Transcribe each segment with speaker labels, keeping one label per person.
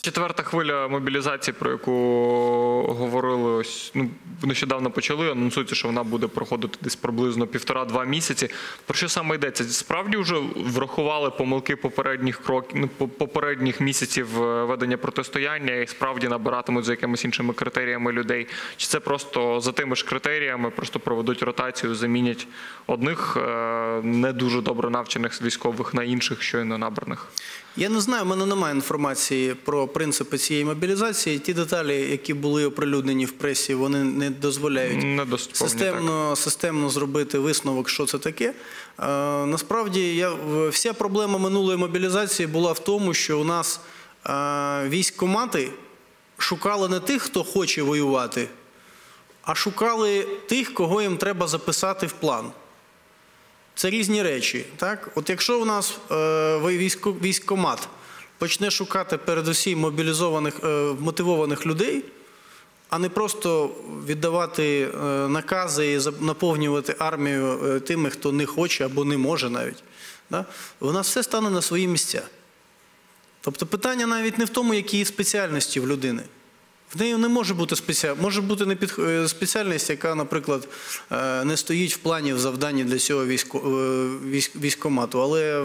Speaker 1: четверта хвиля мобілізації, про яку говорили ось ну нещодавно почали. Анонсується, що вона буде проходити десь приблизно півтора-два місяці. Про що саме йдеться? Справді вже врахували помилки попередніх кроків, ну, попередніх місяців е, ведення протистояння і справді набиратимуть за якимись іншими критеріями людей? Чи це просто за тими ж критеріями, просто проведуть ротацію, замінять одних е, не дуже добре навчених військових на інших щойно набраних?
Speaker 2: Я не знаю, в мене немає інформації про принципи цієї мобілізації. Ті деталі, які були оприлюднені в пресі, вони не дозволяють
Speaker 1: так.
Speaker 2: системно, системно зробити висновок, що це таке. Е, насправді, я, вся проблема минулої мобілізації була в тому, що у нас е, військкомати шукали не тих, хто хоче воювати, а шукали тих, кого їм треба записати в план. Це різні речі. Так? От якщо у нас е, військкомат почне шукати передусім мобілізованих, е, мотивованих людей, а не просто віддавати е, накази і наповнювати армію е, тими, хто не хоче або не може навіть, у нас все стане на свої місця. Тобто питання навіть не в тому, які спеціальності в людини. В неї не може бути спеціаль... може бути не під... спеціальність, яка, наприклад, не стоїть в плані в завданні для цього військо... військ... військкомату, але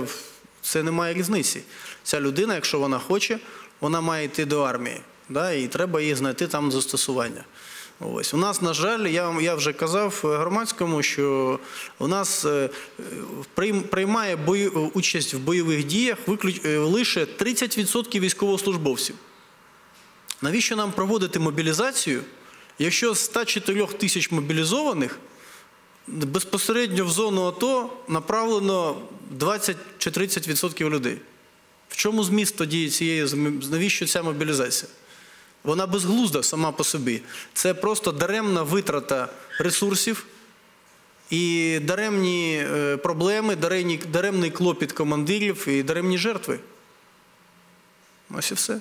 Speaker 2: це не має різниці. Ця людина, якщо вона хоче, вона має йти до армії, да? і треба їй знайти там застосування. Ось у нас, на жаль, я, я вже казав е, громадському, що у нас е, е, прийм- приймає бої... участь в бойових діях виключ... е, лише 30% військовослужбовців. Навіщо нам проводити мобілізацію, якщо з 104 тисяч мобілізованих безпосередньо в зону АТО направлено 20 чи 30% людей? В чому зміст тоді цієї навіщо ця мобілізація? Вона безглузда сама по собі. Це просто даремна витрата ресурсів і даремні е, проблеми, даремний клопіт командирів і даремні жертви. Ось і все.